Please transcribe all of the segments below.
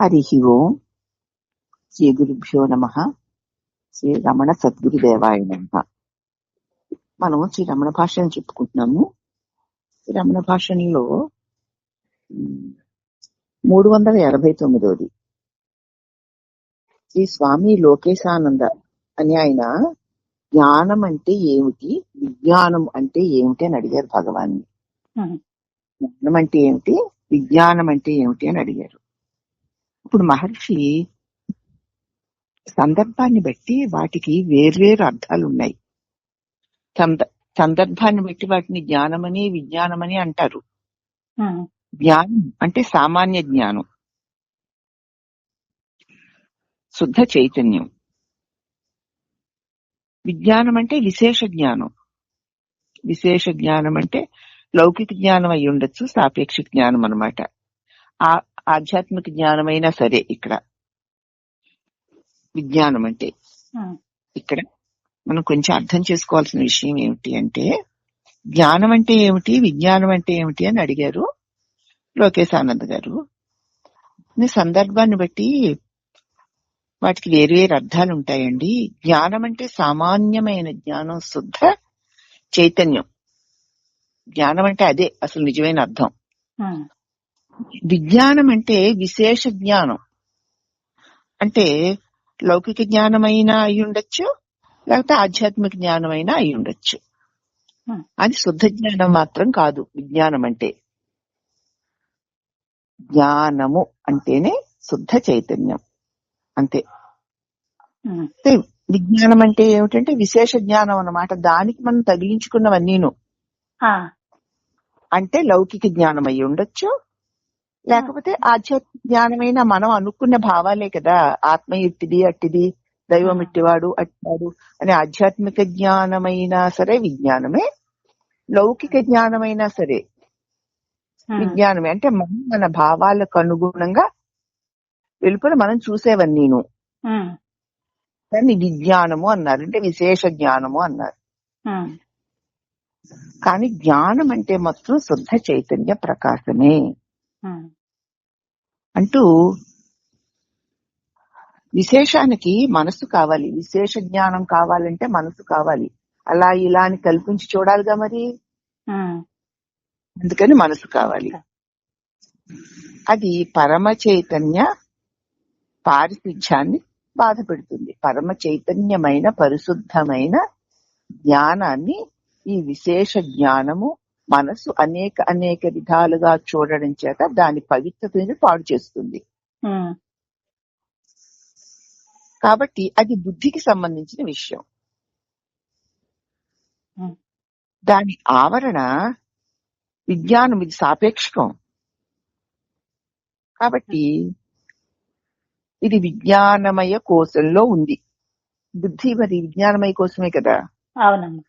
హరి ఓం శ్రీ గురుభ్యో నమ శ్రీ రమణ సద్గురుదేవాయ నమ మనం శ్రీ రమణ భాషను చెప్పుకుంటున్నాము. శ్రీ రమణ భాషణలో ఉమ్, మూడు వందల ఎనభై తొమ్మిదోది. శ్రీ స్వామి లోకేశానంద అని ఆయన జ్ఞానం అంటే ఏమిటి? విజ్ఞానం అంటే ఏమిటి అని అడిగారు భగవాన్ని జ్ఞానం అంటే ఏమిటి? విజ్ఞానం అంటే ఏమిటి అని అడిగారు. ఇప్పుడు మహర్షి సందర్భాన్ని బట్టి వాటికి వేర్వేరు అర్థాలు ఉన్నాయి. సంద- సందర్భాన్ని బట్టి వాటిని జ్ఞానమని విజ్ఞానమని అంటారు. జ్ఞానం అంటే సామాన్య జ్ఞానం. శుద్ధ చైతన్యం. విజ్ఞానం అంటే విశేష జ్ఞానం. విశేష జ్ఞానం అంటే లౌకిక జ్ఞానం అయి ఉండొచ్చు సాపేక్ష జ్ఞానం అన్నమాట. ఆ ఆధ్యాత్మిక జ్ఞానమైనా సరే ఇక్కడ. విజ్ఞానం అంటే ఇక్కడ మనం కొంచెం అర్థం చేసుకోవాల్సిన విషయం ఏమిటి అంటే జ్ఞానం అంటే ఏమిటి విజ్ఞానం అంటే ఏమిటి అని అడిగారు లోకేశ్ ఆనంద్ గారు. సందర్భాన్ని బట్టి వాటికి వేరు వేరు అర్థాలు ఉంటాయండి. జ్ఞానం అంటే సామాన్యమైన జ్ఞానం శుద్ధ చైతన్యం. జ్ఞానం అంటే అదే అసలు నిజమైన అర్థం. విజ్ఞానం అంటే విశేష జ్ఞానం. అంటే లౌకిక జ్ఞానమైనా అయి ఉండొచ్చు లేకపోతే ఆధ్యాత్మిక జ్ఞానమైనా అయి ఉండొచ్చు. అది శుద్ధ జ్ఞానం మాత్రం కాదు విజ్ఞానం అంటే. జ్ఞానము అంటేనే శుద్ధ చైతన్యం. అంతే. విజ్ఞానం అంటే ఏమిటంటే విశేష జ్ఞానం అన్నమాట. దానికి మనం తగిలించుకున్నవన్నీను. అంటే లౌకిక జ్ఞానం అయి ఉండొచ్చు లేకపోతే ఆధ్యాత్మిక జ్ఞానమైన మనం అనుకున్న భావాలే కదా. ఆత్మ ఇట్టిది అట్టిది దైవం ఇట్టివాడు అట్టివాడు అనే ఆధ్యాత్మిక జ్ఞానమైనా సరే విజ్ఞానమే. లౌకిక జ్ఞానమైనా సరే విజ్ఞానమే. అంటే మనం మన భావాలకు అనుగుణంగా వెలుపల మనం చూసేవన్నీను. ఉమ్, దాన్ని విజ్ఞానము అన్నారు. అంటే విశేష జ్ఞానము అన్నారు. కానీ జ్ఞానం అంటే మాత్రం శుద్ధ చైతన్య ప్రకాశమే. అంటూ విశేషానికి మనసు కావాలి. విశేష జ్ఞానం కావాలంటే మనసు కావాలి. అలా ఇలా అని కల్పించి చూడాలిగా మరి? అందుకని మనసు కావాలి. అది పరమ చైతన్య పారిశుధ్యాన్ని బాధ పెడుతుంది పరమ చైతన్యమైన పరిశుద్ధమైన జ్ఞానాన్ని ఈ విశేష జ్ఞానము మనసు అనేక అనేక విధాలుగా చూడడం చేత దాని పవిత్రతని పాడు చేస్తుంది. కాబట్టి అది బుద్ధికి సంబంధించిన విషయం. దాని ఆవరణ విజ్ఞానం ఇది సాపేక్షకం. కాబట్టి ఇది విజ్ఞానమయ కోశంలో ఉంది. బుద్ధి మరి విజ్ఞానమయ కోసమే కదా? అవునమ్మా.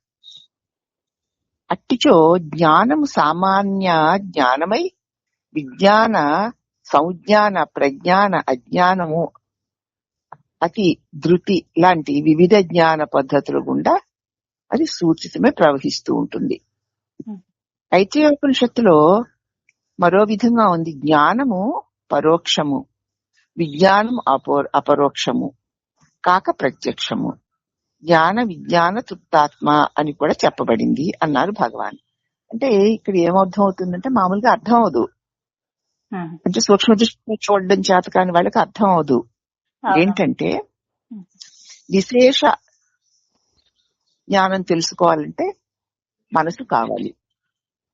అట్టిచో జ్ఞానము సామాన్య జ్ఞానమై విజ్ఞాన సంజ్ఞాన ప్రజ్ఞాన అజ్ఞానము అతి ధృతి లాంటి వివిధ జ్ఞాన పద్ధతుల గుండా అది సూచితమే ప్రవహిస్తూ ఉంటుంది. అయితే ఉపనిషత్తులో మరో విధంగా ఉంది. జ్ఞానము పరోక్షము విజ్ఞానం అపో అపరోక్షము కాక ప్రత్యక్షము. జ్ఞాన విజ్ఞాన తృప్తాత్మ అని కూడా చెప్పబడింది అన్నారు భగవాన్. అంటే ఇక్కడ ఏమర్థం అవుతుందంటే మామూలుగా అర్థం అవదు అంటే సూక్ష్మ దృష్టితో చూడడం చేత కాని వాళ్ళకి అర్థం అవదు. ఏంటంటే విశేష జ్ఞానం తెలుసుకోవాలంటే మనసు కావాలి.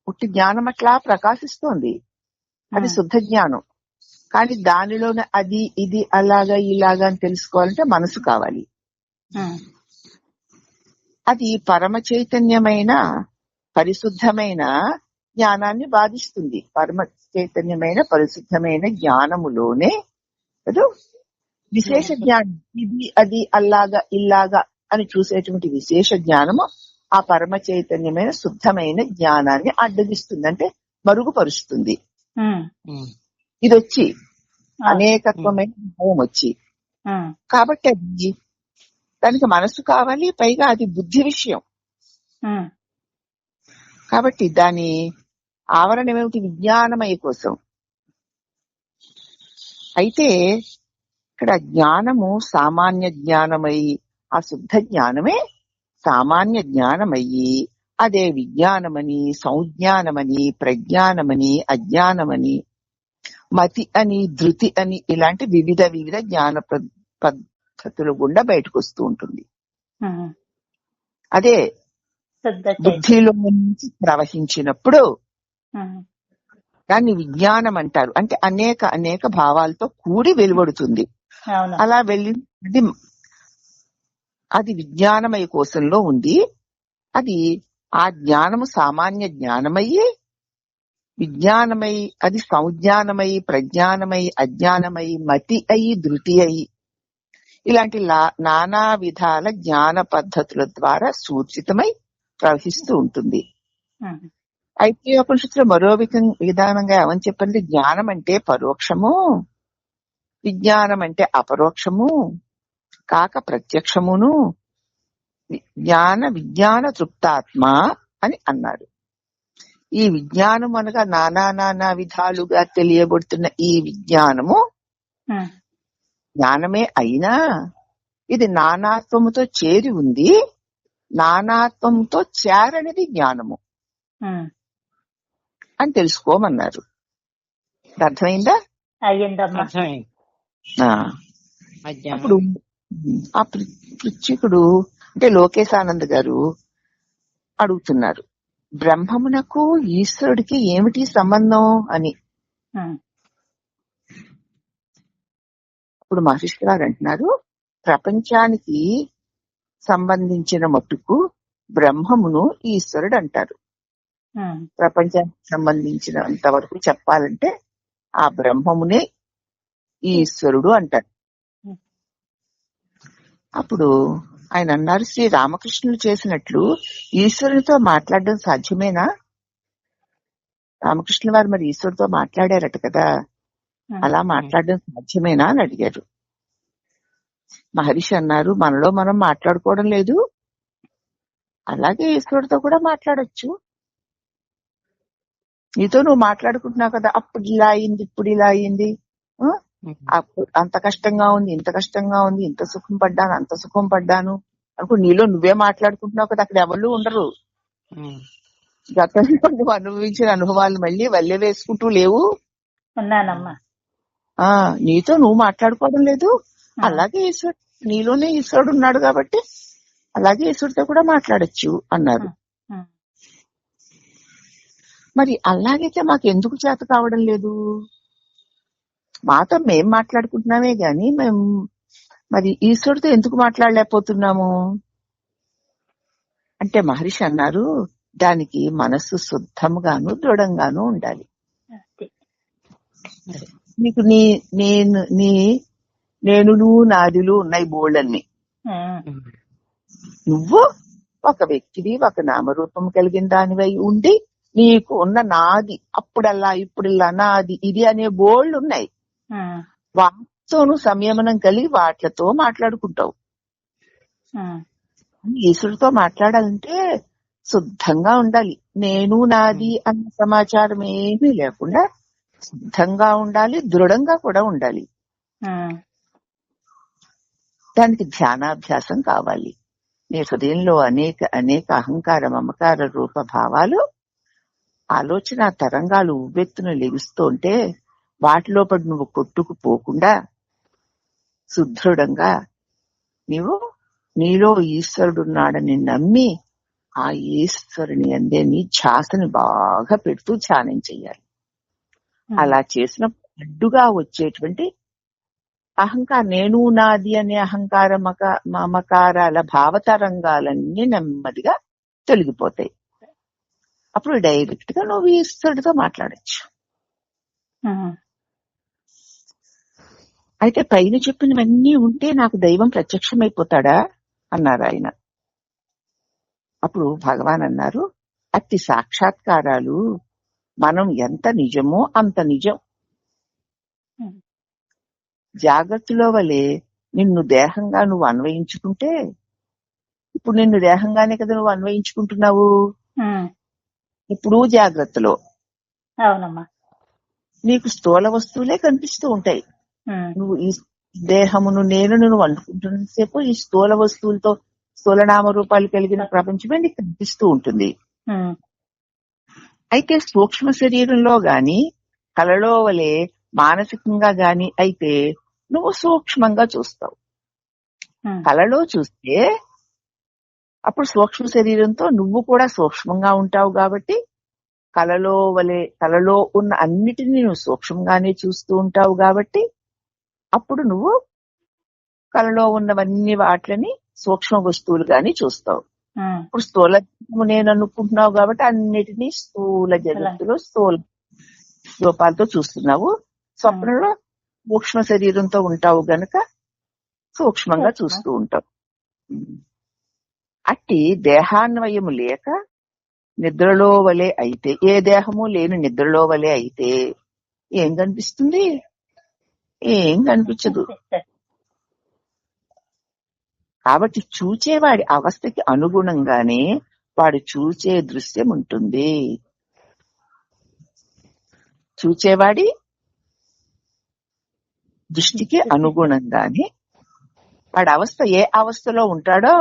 పుట్టి జ్ఞానం అట్లా ప్రకాశిస్తోంది. అది శుద్ధ జ్ఞానం. కానీ దానిలోనే అది ఇది అలాగా ఇలాగా అని తెలుసుకోవాలంటే మనసు కావాలి. అది పరమ చైతన్యమైన పరిశుద్ధమైన జ్ఞానాన్ని బాధిస్తుంది. పరమ చైతన్యమైన పరిశుద్ధమైన జ్ఞానములోనే ఏదో విశేష జ్ఞానం. ఇది అది అల్లాగా ఇల్లాగా అని చూసేటువంటి విశేష జ్ఞానము ఆ పరమ చైతన్యమైన శుద్ధమైన జ్ఞానాన్ని అడ్డగిస్తుంది. అంటే మరుగుపరుస్తుంది. ఇది వచ్చి అనేకత్వమైన భావం వచ్చి కాబట్టి అది దానికి మనసు కావాలి పైగా అది బుద్ధి విషయం. కాబట్టి దాని ఆవరణ ఏమిటి విజ్ఞానమయ కోసం? అయితే ఇక్కడ జ్ఞానము సామాన్య జ్ఞానమై ఆ శుద్ధ జ్ఞానమే సామాన్య జ్ఞానమయ్యి అదే విజ్ఞానమని సంజ్ఞానమని ప్రజ్ఞానమని అజ్ఞానమని మతి అని ధృతి అని ఇలాంటి వివిధ వివిధ జ్ఞాన పద్ధతులు గుండా బయటకు వస్తూ ఉంటుంది. అదే బుద్ధిలో నుంచి ప్రవహించినప్పుడు. దాన్ని విజ్ఞానం అంటారు. అంటే అనేక అనేక భావాలతో కూడి వెలువడుతుంది. అలా వెళ్ళి అది అది విజ్ఞానమయ కోశంలో ఉంది. అది ఆ జ్ఞానము సామాన్య జ్ఞానమయ్యి విజ్ఞానమై అది సంజ్ఞానమై ప్రజ్ఞానమై అజ్ఞానమై మతి అయి ధృతి అయి ఇలాంటి నానా విధాల జ్ఞాన పద్ధతుల ద్వారా సూచితమై ప్రవహిస్తూ ఉంటుంది. అయితే ఉపనిషత్తులో మరో విధం- విధానంగా ఏమని చెప్పండి? జ్ఞానం అంటే పరోక్షము. విజ్ఞానం అంటే అపరోక్షము. కాక ప్రత్యక్షమును. జ్ఞాన విజ్ఞాన తృప్తాత్మ అని అన్నాడు. ఈ విజ్ఞానం అనగా నానా నానా విధాలుగా తెలియబడుతున్న ఈ విజ్ఞానము. జ్ఞానమే అయినా ఇది నానాత్వముతో చేరి ఉంది. నానాత్వంతో చేరనిది జ్ఞానము. అని తెలుసుకోమన్నారు. అర్థమైందా? అయ్యిందమ్మా. అప్పుడు ఆ పృ- పృచ్ఛకుడు అంటే లోకేశానంద్ గారు అడుగుతున్నారు. బ్రహ్మమునకు ఈశ్వరుడికి ఏమిటి సంబంధం అని? ఇప్పుడు మహర్షి గారు అంటున్నారు ప్రపంచానికి సంబంధించిన మట్టుకు బ్రహ్మమును ఈశ్వరుడు అంటారు. ప్రపంచానికి సంబంధించినంత వరకు చెప్పాలంటే ఆ బ్రహ్మమునే ఈశ్వరుడు అంటారు అప్పుడు ఆయన అన్నారు శ్రీ రామకృష్ణులు చేసినట్లు ఈశ్వరునితో మాట్లాడడం సాధ్యమేనా రామకృష్ణ వారు మరి ఈశ్వరుడితో మాట్లాడారట కదా. అలా మాట్లాడడం సాధ్యమేనా అని అడిగారు. మహర్షి అన్నారు మనలో మనం మాట్లాడుకోవడం లేదు. అలాగే ఈశ్వరుడితో కూడా మాట్లాడొచ్చు. నీతో నువ్వు మాట్లాడుకుంటున్నావు కదా అప్పుడు ఇలా అయింది ఇప్పుడు ఇలా అయింది? అప్పుడు అంత కష్టంగా ఉంది ఇంత కష్టంగా ఉంది ఇంత సుఖం పడ్డాను అంత సుఖం పడ్డాను. అనుకో నీలో నువ్వే మాట్లాడుకుంటున్నావు కదా అక్కడ ఎవరు ఉండరు. గతంలో నువ్వు అనుభవించిన అనుభవాలు మళ్ళీ వల్లె వేసుకుంటూ లేవు. ఉన్నానమ్మా. ఆ నీతో నువ్వు మాట్లాడుకోవడం లేదు. అలాగే ఈశ్వరుడు నీలోనే ఈశ్వరుడు ఉన్నాడు కాబట్టి అలాగే ఈశ్వరుడితో కూడా మాట్లాడొచ్చు అన్నారు. మరి అలాగైతే మాకు ఎందుకు చేత కావడం లేదు? మాతో మేం మాట్లాడుకుంటున్నామే గాని మేము మరి ఈశ్వరుడితో ఎందుకు మాట్లాడలేకపోతున్నాము? అంటే మహర్షి అన్నారు దానికి మనస్సు శుద్ధంగాను దృఢంగాను ఉండాలి. నీకు నీ నేను నీ నేను నువ్వు నాదిలు ఉన్నాయి. ఉమ్. నువ్వు ఒక వ్యక్తివి ఒక నామరూపం కలిగిన దానివై ఉండి నీకు ఉన్న నాది అప్పుడల్లా ఇప్పుడిల్లా నాది ఇది అనే బోళ్ళు ఉన్నాయి. వాటితోను సంయమనం కలిగి వాటితో మాట్లాడుకుంటావు. ఈశ్వరుడితో మాట్లాడాలంటే శుద్ధంగా ఉండాలి నేను నాది అన్న సమాచారం ఏమీ లేకుండా శుద్ధంగా ఉండాలి దృఢంగా కూడా ఉండాలి. దానికి ధ్యానాభ్యాసం కావాలి. నీ హృదయంలో అనేక అనేక అహంకార మమకార రూప భావాలు ఆలోచన తరంగాలు ఉవ్వెత్తున లెగుస్తూ ఉంటే వాటిలో పడి నువ్వు కొట్టుకుపోకుండా సుదృఢంగా నీవు నీలో ఈశ్వరుడున్నాడని నమ్మి ఆ ఈశ్వరుని అందే నీ ఛాసని బాగా పెడుతూ ధ్యానం చెయ్యాలి. అలా చేసిన అడ్డుగా వచ్చేటువంటి అహంకార నేను నాది అనే అహంకార మక మమకారాల భావతరంగాలన్నీ నెమ్మదిగా తొలగిపోతాయి. అప్పుడు డైరెక్ట్గా నువ్వు ఈశ్వరుడితో మాట్లాడచ్చు. ఉమ్. అయితే పైన చెప్పినవన్నీ ఉంటే నాకు దైవం ప్రత్యక్షమైపోతాడా? అన్నారు ఆయన. అప్పుడు భగవాన్ అన్నారు అట్టి సాక్షాత్కారాలు మనం ఎంత నిజమో అంత నిజం. జాగ్రత్తలో వలె నిన్ను దేహంగా నువ్వు అన్వయించుకుంటే ఇప్పుడు నిన్ను దేహంగానే కదా నువ్వు అన్వయించుకుంటున్నావు. ఇప్పుడు జాగ్రత్తలో. అవునమ్మా. నీకు స్థూల వస్తువులే కనిపిస్తూ ఉంటాయి. నువ్వు ఈ దేహమును నేను నువ్వు అనుకుంటున్నంతసేపు ఈ స్థూల వస్తువులతో స్థూలనామ రూపాలు కలిగిన ప్రపంచమే నీకు కనిపిస్తూ ఉంటుంది. అయితే సూక్ష్మ శరీరంలో గాని కలలో వలె మానసికంగా గాని అయితే నువ్వు సూక్ష్మంగా చూస్తావు. కలలో చూస్తే అప్పుడు సూక్ష్మ శరీరంతో నువ్వు కూడా సూక్ష్మంగా ఉంటావు కాబట్టి కలలో వలె కలలో ఉన్న అన్నిటినీ నువ్వు సూక్ష్మంగానే చూస్తూ ఉంటావు కాబట్టి అప్పుడు నువ్వు కలలో ఉన్నవన్నీ వాటిని సూక్ష్మ వస్తువులుగానే చూస్తావు. ఉమ్, ఇప్పుడు స్థూల నేను అనుకుంటున్నావు కాబట్టి అన్నిటినీ స్థూల జగత్తులో స్థూల రూపాలతో చూస్తున్నావు. స్వప్నంలో సూక్ష్మ శరీరంతో ఉంటావు గనక సూక్ష్మంగా చూస్తూ ఉంటావు. అట్టి దేహాన్వయము లేక నిద్రలో వలె అయితే ఏ దేహము లేని నిద్రలో వలె అయితే ఏం కనిపిస్తుంది? ఏం కనిపించదు. కాబట్టి చూచేవాడి అవస్థకి అనుగుణంగానే వాడు చూచే దృశ్యం ఉంటుంది. చూచేవాడి దృష్టికి అనుగుణంగానే వాడి అవస్థ ఏ అవస్థలో ఉంటాడో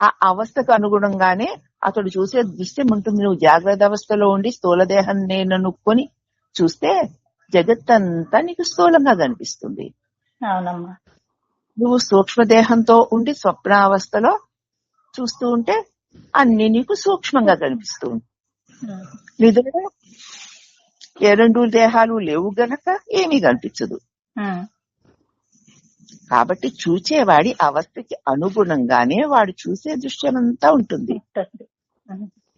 ఆ అవస్థకు అనుగుణంగానే అతడు చూసే దృశ్యం ఉంటుంది. నువ్వు జాగ్రత్త అవస్థలో ఉండి స్థూల దేహం నేను నొక్కొని చూస్తే జగత్తంతా నీకు స్థూలంగా కనిపిస్తుంది. నువ్వు సూక్ష్మ దేహంతో ఉండి స్వప్నావస్థలో చూస్తూ ఉంటే అన్ని నీకు సూక్ష్మంగా కనిపిస్తూ నిద్రలో ఏ రెండు దేహాలు లేవు గనక ఏమీ కనిపించదు. కాబట్టి చూచేవాడి అవస్థకి అనుగుణంగానే వాడు చూసే దృశ్యమంతా ఉంటుంది. ఉంటుంది.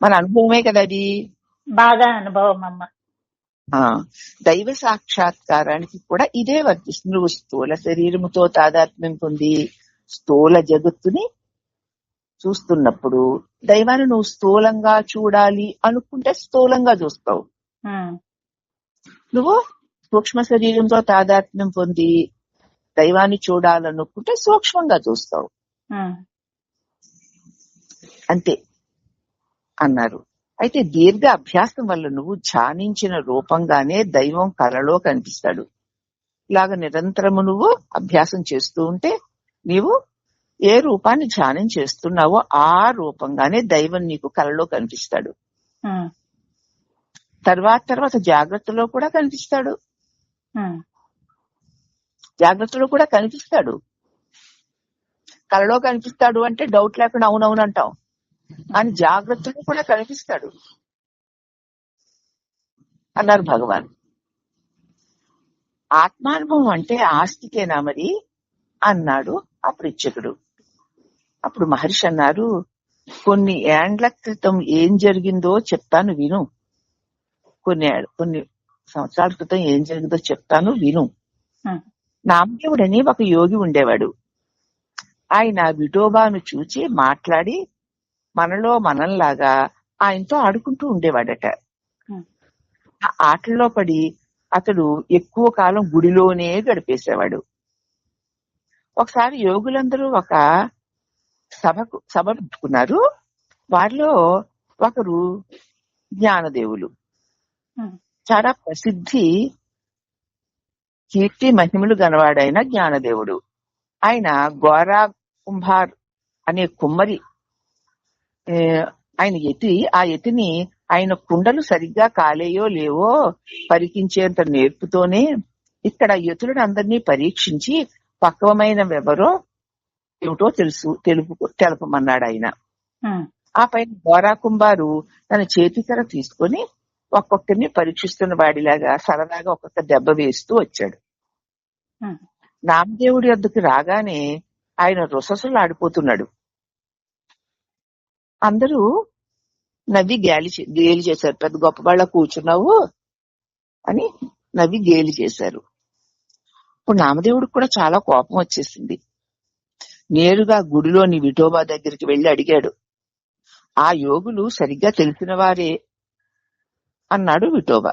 మన అనుభవమే కదా అది బాగా అనుభవం అమ్మ. దైవ సాక్షాత్కారానికి కూడా ఇదే వర్తిస్తుంది నువ్వు స్థూల శరీరముతో తాదాత్మ్యం పొంది స్థూల జగత్తుని చూస్తున్నప్పుడు దైవాన్ని నువ్వు స్థూలంగా చూడాలి అనుకుంటే స్థూలంగా చూస్తావు. నువ్వు సూక్ష్మ శరీరంతో తాదాత్మ్యం పొంది దైవాన్ని చూడాలనుకుంటే సూక్ష్మంగా చూస్తావు. అంతే. అన్నారు. అయితే దీర్ఘ అభ్యాసం వల్ల నువ్వు ధ్యానించిన రూపంగానే దైవం కలలో కనిపిస్తాడు. ఇలాగ నిరంతరము నువ్వు అభ్యాసం చేస్తూ ఉంటే నీవు ఏ రూపాన్ని ధ్యానం చేస్తున్నావో ఆ రూపంగానే దైవం నీకు కలలో కనిపిస్తాడు. తర్వాత తర్వాత జాగ్రత్తలో కూడా కనిపిస్తాడు. జాగ్రత్తలో కూడా కనిపిస్తాడు. కలలో కనిపిస్తాడు అంటే డౌట్ లేకుండా అవునవును అంటాం. అని జాగ్రత్తలో కూడా కనిపిస్తాడు. అన్నారు భగవాన్. ఆత్మానుభవం అంటే ఆస్తికేనా మరి? అన్నాడు ఆ పృచ్ఛకుడు అప్పుడు మహర్షి అన్నారు కొన్ని ఏండ్ల క్రితం ఏం జరిగిందో చెప్తాను విను. కొన్ని కొన్ని సంవత్సరాల క్రితం ఏం జరిగిందో చెప్తాను విను. నామదేవుడని ఒక యోగి ఉండేవాడు. ఆయన విఠోబాను చూచి మాట్లాడి మనలో మనంలాగా ఆయనతో ఆడుకుంటూ ఉండేవాడట. ఆ ఆటల్లో పడి అతడు ఎక్కువ కాలం గుడిలోనే గడిపేసేవాడు. ఒకసారి యోగులందరూ ఒక సభకు సభ పెట్టుకున్నారు. వారిలో ఒకరు జ్ఞానదేవులు. చాలా ప్రసిద్ధి కీర్తి మహిమలు గనవాడైన జ్ఞానదేవుడు. ఆయన గోరా కుంభార్ అనే కుమ్మరి ఆయన ఎతి ఆ ఎతిని ఆయన కుండలు సరిగ్గా కాలేయో లేవో పరికించేంత నేర్పుతోనే ఇక్కడ యతులను అందరినీ పరీక్షించి పక్వమైనవెవరో ఏమిటో తెలుసు తెలుపు తెలపమన్నాడు ఆయన. ఆ. పైన గోరా కుంభారు తన చేతికర తీసుకొని ఒక్కొక్కరిని పరీక్షిస్తున్న వాడిలాగా సరదాగా ఒక్కొక్క దెబ్బ వేస్తూ వచ్చాడు. నామదేవుడి వద్దకు రాగానే ఆయన రుససులు ఆడిపోతున్నాడు అందరూ నవ్వి గేలి గేలి చేశారు. పెద్ద గొప్ప వాళ్ళ కూర్చున్నావు అని నవ్వి గేలి చేశారు. ఇప్పుడు నామదేవుడికి కూడా చాలా కోపం వచ్చేసింది. నేరుగా గుడిలోని విఠోబా దగ్గరికి వెళ్ళి అడిగాడు ఆ యోగులు సరిగ్గా తెలిసిన వారే? అన్నాడు విఠోబా.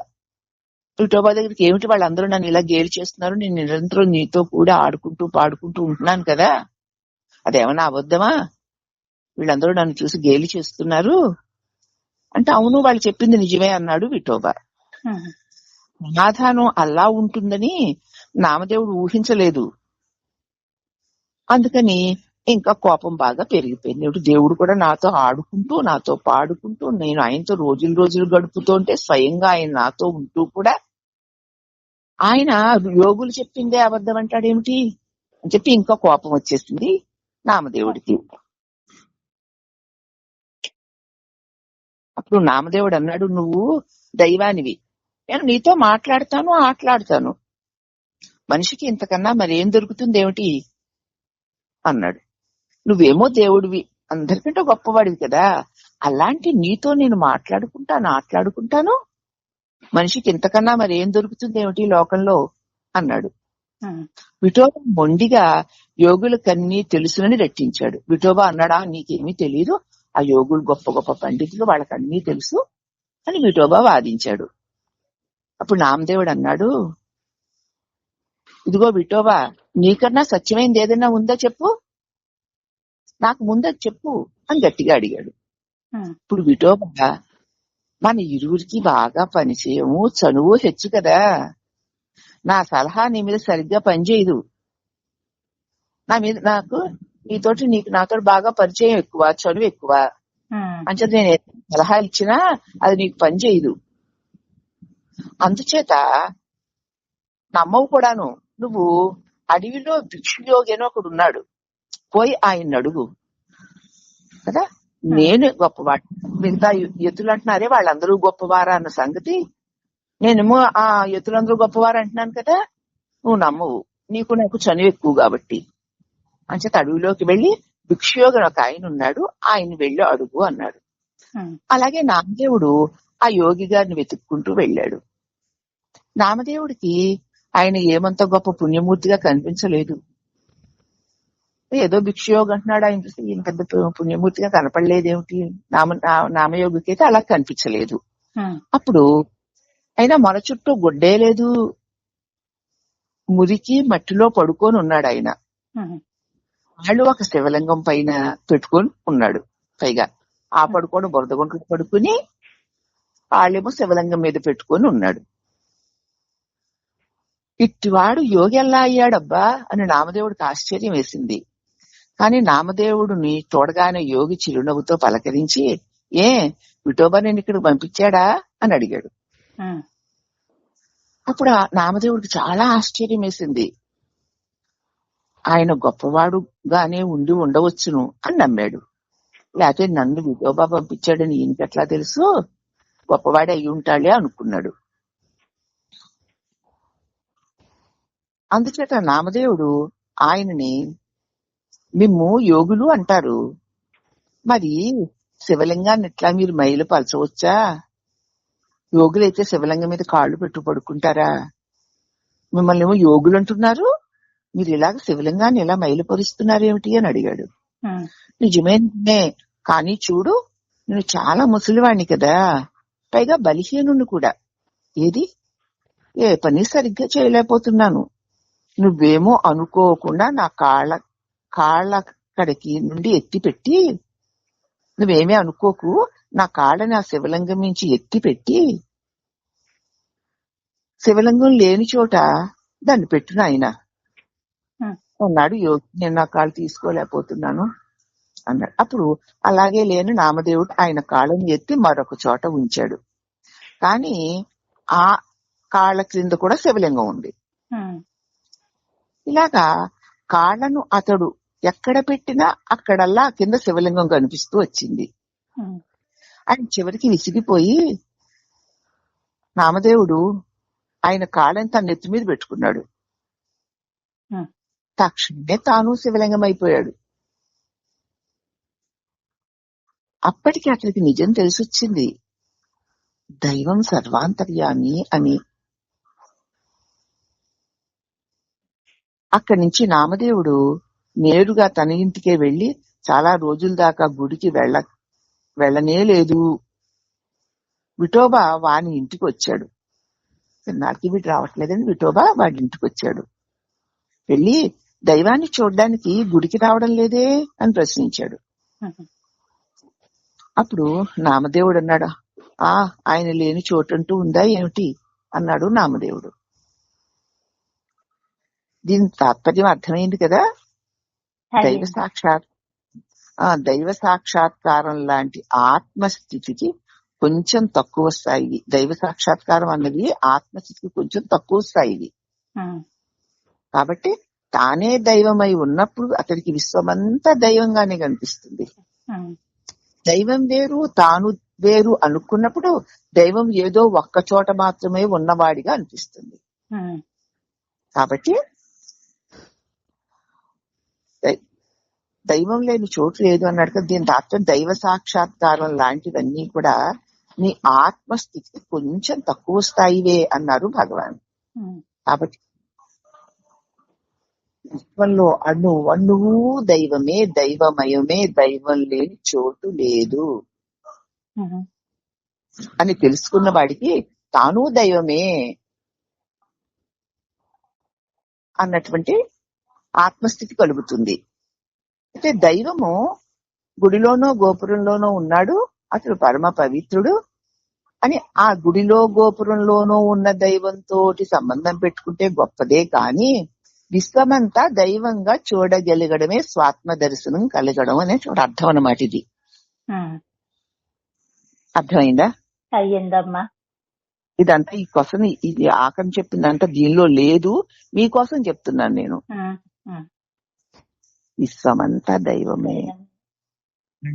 విఠోబా దగ్గరికి ఏమిటి వాళ్ళందరూ నన్ను ఇలా గేలి చేస్తున్నారు? నేను నిరంతరం నీతో కూడా ఆడుకుంటూ పాడుకుంటూ ఉంటున్నాను కదా. అదేమన్నా అబద్ధమా? వీళ్ళందరూ నన్ను చూసి గేలి చేస్తున్నారు. అంటే అవును వాళ్ళు చెప్పింది నిజమే అన్నాడు విఠోబా. సమాధానం అలా ఉంటుందని నామదేవుడు ఊహించలేదు. అందుకని ఇంకా కోపం బాగా పెరిగిపోయింది. ఇప్పుడు దేవుడు కూడా నాతో ఆడుకుంటూ నాతో పాడుకుంటూ నేను ఆయనతో రోజులు రోజులు గడుపుతుంటే స్వయంగా ఆయన నాతో ఉంటూ కూడా ఆయన యోగులు చెప్పిందే అబద్ధం అంటాడేమిటి? అని చెప్పి ఇంకా కోపం వచ్చేసింది నామదేవుడికి. అప్పుడు నామదేవుడు అన్నాడు నువ్వు దైవానివి. నేను నీతో మాట్లాడతాను ఆటలాడతాను. మనిషికి ఇంతకన్నా మరేం దొరుకుతుంది ఏమిటి అన్నాడు. నువ్వేమో దేవుడివి. అందరికంటే గొప్పవాడివి కదా. అలాంటి నీతో నేను మాట్లాడుకుంటాను ఆటలాడుకుంటాను. మనిషికి ఇంతకన్నా మరేం దొరుకుతుంది ఏమిటి లోకంలో? అన్నాడు. విఠోబా మొండిగా యోగులకన్నీ తెలుసునని రెట్టించాడు. విఠోబా అన్నాడా? నీకేమీ తెలియదు ఆ యోగులు గొప్ప గొప్ప పండితులు వాళ్ళకన్నీ తెలుసు అని విఠోబా వాదించాడు. అప్పుడు నామదేవుడు అన్నాడు ఇదిగో విఠోబా నీకన్నా సత్యమైంది ఏదైనా ఉందా చెప్పు? నాకు ముందే చెప్పు అని గట్టిగా అడిగాడు. ఇప్పుడు విఠోబా మన ఇరువురికి బాగా పనిచేయము చనువు హెచ్చు కదా. నా సలహా నీ మీద సరిగ్గా పనిచేయదు. నా మీద నాకు నీతోటి నీకు నాతో బాగా పరిచయం ఎక్కువ చనువు ఎక్కువ. అంచేత నేను సలహా ఇచ్చినా అది నీకు పనిచేయదు అందుచేత నమ్మవు కూడాను. నువ్వు అడవిలో భిక్షుయోగి అని ఒకడు ఉన్నాడు. పోయి ఆయన అడుగు. కదా? నేను గొప్పవాడు మిగతా ఎత్తులు అంటున్నారే వాళ్ళందరూ గొప్పవారా అన్న సంగతి. నేనేమో ఆ ఎత్తులందరూ గొప్పవారు అంటున్నాను కదా? నువ్వు నమ్మవు. నీకు నాకు చనువు ఎక్కువ కాబట్టి. అంచేత అడవిలోకి వెళ్ళి భిక్షయోగి అని ఒక ఆయన ఉన్నాడు. ఆయన వెళ్ళి అడుగు అన్నాడు. ఉమ్, అలాగే నామదేవుడు ఆ యోగి గారిని వెతుక్కుంటూ వెళ్ళాడు. నామదేవుడికి ఆయన ఏమంత గొప్ప పుణ్యమూర్తిగా కనిపించలేదు. ఏదో భిక్షయోగి అంటున్నాడు ఆయన చూస్తే ఈయన పెద్ద పుణ్యమూర్తిగా కనపడలేదేమిటి? నామ నామయోగికి అయితే అలా కనిపించలేదు. ఉమ్, అప్పుడు అయినా మన చుట్టూ గుడ్డే లేదు. మురికి మట్టిలో పడుకొని ఉన్నాడు ఆయన. ఉమ్, వాళ్ళు ఒక శివలింగం పైన పెట్టుకొని ఉన్నాడు. పైగా ఆ పడుకోడు బురద గుంటలు పడుకుని వాళ్ళేమో శివలింగం మీద పెట్టుకొని ఉన్నాడు. ఇట్టివాడు యోగి ఎలా అయ్యాడబ్బా అని నామదేవుడికి ఆశ్చర్యం వేసింది. కాని నామదేవుడిని చూడగానే యోగి చిరునవ్వుతో పలకరించి ఏ విఠోబా నేను ఇక్కడికి పంపించాడా? అని అడిగాడు. అప్పుడు నామదేవుడికి చాలా ఆశ్చర్యం వేసింది. ఆయన గొప్పవాడుగానే ఉండి ఉండవచ్చును అని నమ్మాడు. లేకపోతే నన్ను విఠోబా పంపించాడని ఈయనకి ఎట్లా తెలుసు? గొప్పవాడే అయి ఉంటాడే అనుకున్నాడు. అందుచేత నామదేవుడు ఆయనని మిమ్ము యోగులు అంటారు. మరి శివలింగాన్ని ఎట్లా మీరు మైలు పలచవచ్చా యోగులైతే శివలింగం మీద కాళ్ళు పెట్టు పడుకుంటారా మిమ్మల్ని ఏమో యోగులు అంటున్నారు. మీరు ఇలాగ శివలింగాన్ని ఇలా మైలుపరుస్తున్నారు ఏమిటి అని అడిగాడు. ఉమ్, నిజమే నిజమే కానీ చూడు నేను చాలా ముసలివాణ్ణి కదా. పైగా బలహీనుని కూడా. ఏది? ఏ పని సరిగ్గా చేయలేకపోతున్నాను. నువ్వేమో అనుకోకుండా నా కాళ్ళ కాళ్ళ కడికి నుండి ఎత్తి పెట్టి నువ్వేమీ అనుకోకు నా కాళ్ళని ఆ శివలింగం నుంచి ఎత్తి పెట్టి శివలింగం లేని చోట దాన్ని పెట్టు నాయన. అన్నాడు యోగి నేను నా కాళ్ళు తీసుకోలేకపోతున్నాను అన్నాడు. అప్పుడు అలాగే లేని నామదేవుడు ఆయన కాళ్ళని ఎత్తి మరొక చోట ఉంచాడు. కానీ ఆ కాళ్ళ క్రింద కూడా శివలింగం ఉంది. ఇలాగా కాళ్ళను అతడు ఎక్కడ పెట్టినా అక్కడల్లా కింద శివలింగం కనిపిస్తూ వచ్చింది. ఆయన చివరికి విసిగిపోయి నామదేవుడు ఆయన కాళ్ళని తన నెత్తి మీద పెట్టుకున్నాడు. తక్షణమే తాను శివలింగం అయిపోయాడు అప్పటికి అతనికి నిజం తెలిసొచ్చింది. దైవం సర్వాంతర్యామి అని. అక్కడి నుంచి నామదేవుడు నేరుగా తన ఇంటికే వెళ్ళి చాలా రోజుల దాకా గుడికి వెళ్ళ వెళ్ళనే లేదు. విఠోబా వాని ఇంటికి వచ్చాడు నాకు వీటి రావట్లేదని విఠోబా వాడి ఇంటికి వచ్చాడు వెళ్ళి దైవాన్ని చూడడానికి గుడికి రావడం లేదే అని ప్రశ్నించాడు. అప్పుడు నామదేవుడు అన్నాడు ఆ ఆయన లేని చోటంటూ ఉందా ఏమిటి? అన్నాడు నామదేవుడు. దీని తాత్పర్యం అర్థమైంది కదా? దైవ సాక్షాత్ ఆ దైవ సాక్షాత్కారం లాంటి ఆత్మస్థితికి కొంచెం తక్కువ స్థాయి దైవ సాక్షాత్కారం అన్నది ఆత్మస్థితికి కొంచెం తక్కువ స్థాయిది. ఉమ్, కాబట్టి తానే దైవమై ఉన్నప్పుడు అతడికి విశ్వమంతా దైవంగానే కనిపిస్తుంది. దైవం వేరు తాను వేరు అనుకున్నప్పుడు దైవం ఏదో ఒక్క చోట మాత్రమే ఉన్నవాడిగా అనిపిస్తుంది. కాబట్టి దైవం లేని చోటు లేదు అన్నాడు కదా. దీని అర్థం దైవ సాక్షాత్కారం లాంటివన్నీ కూడా నీ ఆత్మస్థితికి కొంచెం తక్కువ స్థాయివే అన్నారు భగవాన్. కాబట్టి విశ్వంలో అణు అణువు దైవమే దైవమయమే దైవం లేని చోటు లేదు. అని తెలుసుకున్న వాడికి తాను దైవమే అన్నటువంటి ఆత్మస్థితి కలుగుతుంది. అయితే దైవము గుడిలోనో గోపురంలోనో ఉన్నాడు అతడు పరమ పవిత్రుడు అని ఆ గుడిలో గోపురంలోనో ఉన్న దైవంతో సంబంధం పెట్టుకుంటే గొప్పదే కాని విశ్వమంతా దైవంగా చూడగలగడమే స్వాత్మ దర్శనం కలగడం అనే అర్థం అన్నమాట ఇది. అర్థమైందా? అయ్యిందమ్మా. ఇదంతా ఈ క్వశ్చన్ ఇది ఆకని చెప్పిందంతా దీనిలో లేదు. మీకోసం చెప్తున్నాను నేను. విశ్వమంతా దైవమే.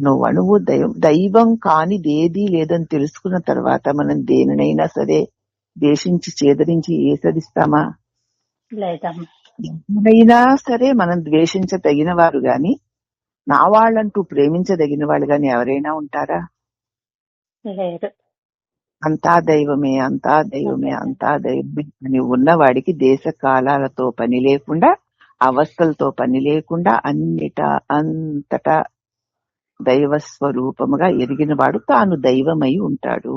నువ్వు అణువు దైవం. దైవం కానిదేది లేదని తెలుసుకున్న తర్వాత మనం దేనినైనా సరే ద్వేషించి చేదరించి ఏసరిస్తామా? లేదమ్మా. ఎవరైనా సరే మనం ద్వేషించదగిన వారు గాని నా వాళ్ళంటూ ప్రేమించదగిన వాళ్ళు గాని ఎవరైనా ఉంటారా? లేదు. అంతా దైవమే అంతా దైవమే అంతా. దైవమే అని ఉన్నవాడికి దేశ కాలాలతో పని లేకుండా అవస్థలతో పని లేకుండా అన్నిట అంతటా దైవ స్వరూపముగా ఎరిగిన వాడు తాను దైవమై ఉంటాడు.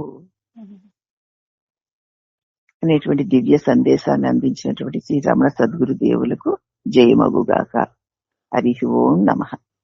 అనేటువంటి దివ్య సందేశాన్ని అందించినటువంటి శ్రీరమణ సద్గురు దేవులకు జయమగుగాక. హరి ఓం నమ.